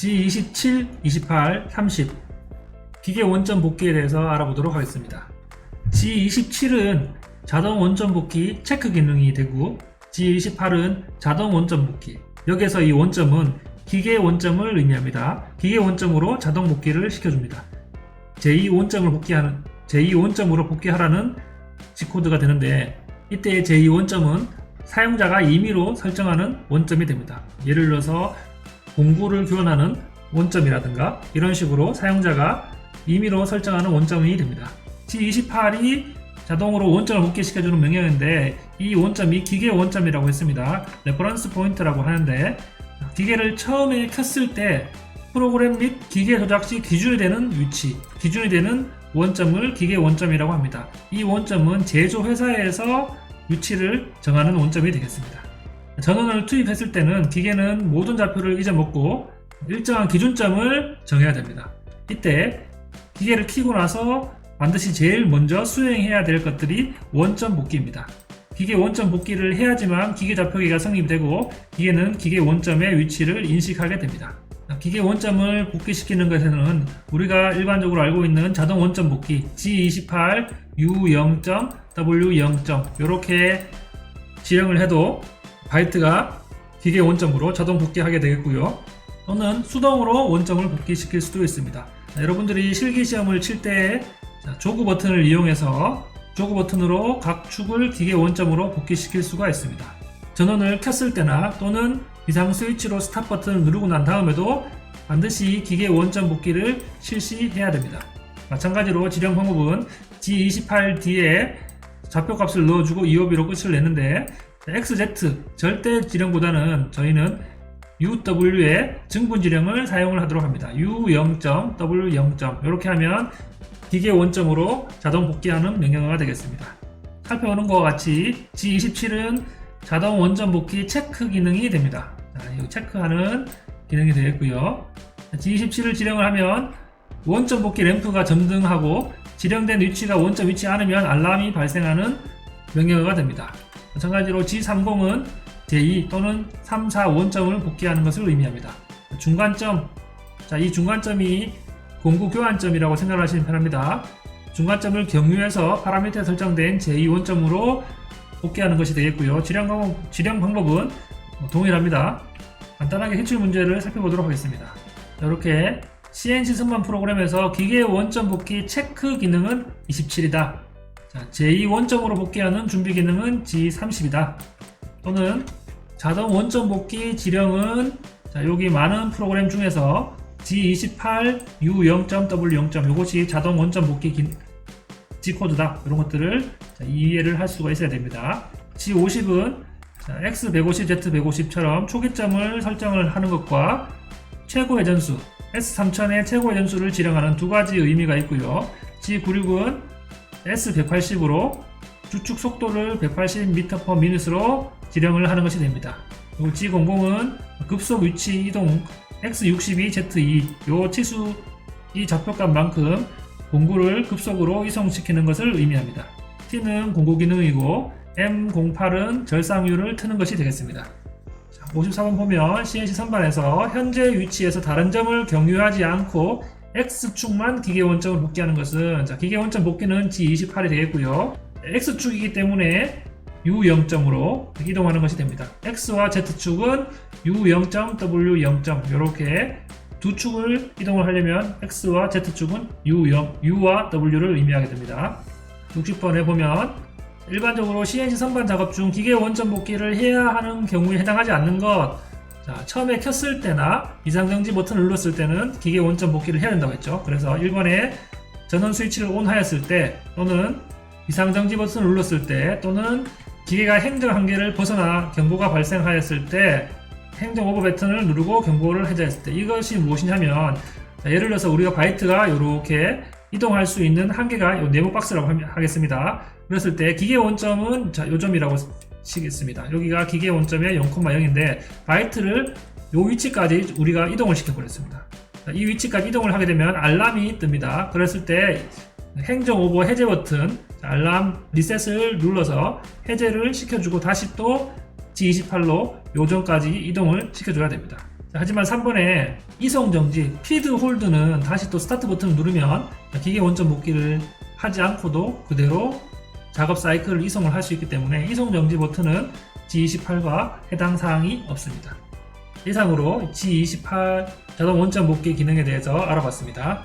G27, 28, 30 기계 원점 복귀에 대해서 알아보도록 하겠습니다. G27은 자동 원점 복귀 체크 기능이 되고 G28은 자동 원점 복귀 여기서 이 원점은 기계 원점을 의미합니다. 기계 원점으로 자동 복귀를 시켜줍니다. 제2 원점을 복귀하는 제2 원점으로 복귀하라는 G코드가 되는데 이때 제2 원점은 사용자가 임의로 설정하는 원점이 됩니다. 예를 들어서 공구를 교환하는 원점이라든가 이런 식으로 사용자가 임의로 설정하는 원점이 됩니다. G28이 자동으로 원점을 복귀시켜주는 명령인데 이 원점이 기계 원점이라고 했습니다. 레퍼런스 포인트라고 하는데 기계를 처음에 켰을 때 프로그램 및 기계 조작 시 기준이 되는 위치, 기준이 되는 원점을 기계 원점이라고 합니다. 이 원점은 제조 회사에서 위치를 정하는 원점이 되겠습니다. 전원을 투입했을 때는 기계는 모든 좌표를 잊어먹고 일정한 기준점을 정해야 됩니다. 이때 기계를 켜고 나서 반드시 제일 먼저 수행해야 될 것들이 원점 복귀입니다. 기계 원점 복귀를 해야지만 기계 좌표기가 성립되고 기계는 기계 원점의 위치를 인식하게 됩니다. 기계 원점을 복귀시키는 것에는 우리가 일반적으로 알고 있는 자동 원점 복귀 G28, U0, W0 이렇게 지령을 해도 바이트가 기계 원점으로 자동 복귀하게 되겠고요. 또는 수동으로 원점을 복귀시킬 수도 있습니다. 자, 여러분들이 실기 시험을 칠 때 조그 버튼을 이용해서 조그 버튼으로 각 축을 기계 원점으로 복귀시킬 수가 있습니다. 전원을 켰을 때나 또는 비상 스위치로 스탑 버튼을 누르고 난 다음에도 반드시 기계 원점 복귀를 실시해야 됩니다. 마찬가지로 지령 방법은 G28D에 좌표값을 넣어주고 EOB로 끝을 내는데 XZ 절대 지령보다는 저희는 UW의 증분 지령을 사용을 하도록 합니다. U0, W0 이렇게 하면 기계 원점으로 자동 복귀하는 명령어가 되겠습니다. 살펴보는 것과 같이 G27은 자동 원점 복귀 체크 기능이 됩니다. 자, 이 체크하는 기능이 되겠고요. G27을 지령을 하면 원점 복귀 램프가 점등하고 지령된 위치가 원점 위치 않으면 알람이 발생하는 명령어가 됩니다. 마찬가지로 G30은 제2 또는 3, 4 원점을 복귀하는 것을 의미합니다. 중간점, 자, 이 중간점이 공구 교환점이라고 생각하시면 편합니다. 중간점을 경유해서 파라미터에 설정된 제2 원점으로 복귀하는 것이 되겠고요. 지령 방법, 지령 방법은 동일합니다. 간단하게 기출 문제를 살펴보도록 하겠습니다. 이렇게 CNC 선반 프로그램에서 기계 원점 복귀 체크 기능은 27이다. 자, 제2 원점으로 복귀하는 준비 기능은 G30이다. 또는 자동 원점 복귀 지령은 자, 여기 많은 프로그램 중에서 G28, U0.W0. 이것이 자동 원점 복귀 기, G코드다. 이런 것들을 자, 이해를 할 수가 있어야 됩니다. G50은 X150, Z150처럼 초기점을 설정을 하는 것과 최고 회전수 S3000의 최고 회전수를 지령하는 두 가지 의미가 있고요. G96은 S180으로 주축 속도를 180m/min으로 지령을 하는 것이 됩니다. 그리고 G00은 급속 위치 이동 X62, Z2 요 치수 이 좌표값만큼 공구를 급속으로 이송시키는 것을 의미합니다. T는 공구 기능이고 M08은 절상유를 트는 것이 되겠습니다. 54번 보면 CNC 선반에서 현재 위치에서 다른 점을 경유하지 않고 X축만 기계 원점을 복귀하는 것은 자, 기계 원점 복귀는 G28이 되겠고요. X축이기 때문에 U0점으로 이동하는 것이 됩니다. X와 Z축은 U0, W0 이렇게 두 축을 이동을 하려면 X와 Z축은 U0, U와 W를 의미하게 됩니다. 60번에 보면 일반적으로 CNC 선반 작업 중 기계 원점 복귀를 해야 하는 경우에 해당하지 않는 것 자, 처음에 켰을 때나 이상정지 버튼을 눌렀을 때는 기계 원점 복귀를 해야 된다고 했죠. 그래서 1번에 전원 스위치를 온 하였을 때 또는 이상정지 버튼을 눌렀을 때 또는 기계가 행정 한계를 벗어나 경고가 발생하였을 때 행정 오버 버튼을 누르고 경고를 해제했을 때 이것이 무엇이냐면 자, 예를 들어서 우리가 바이트가 이렇게 이동할 수 있는 한계가 이 네모 박스라고 하겠습니다. 그랬을 때 기계 원점은 자, 요 점이라고 치겠습니다. 여기가 기계 원점의 0,0인데 바이트를 요 위치까지 우리가 이동을 시켜버렸습니다. 자, 이 위치까지 이동을 하게 되면 알람이 뜹니다. 그랬을 때 행정 오버 해제 버튼 자, 알람 리셋을 눌러서 해제를 시켜주고 다시 또 G28로 요점까지 이동을 시켜줘야 됩니다. 자, 하지만 3번에 이송 정지, 피드 홀드는 다시 또 스타트 버튼을 누르면 기계 원점 복귀를 하지 않고도 그대로 작업 사이클을 이송을 할 수 있기 때문에 이송 정지 버튼은 G28과 해당 사항이 없습니다. 이상으로 G28 자동 원점 복귀 기능에 대해서 알아봤습니다.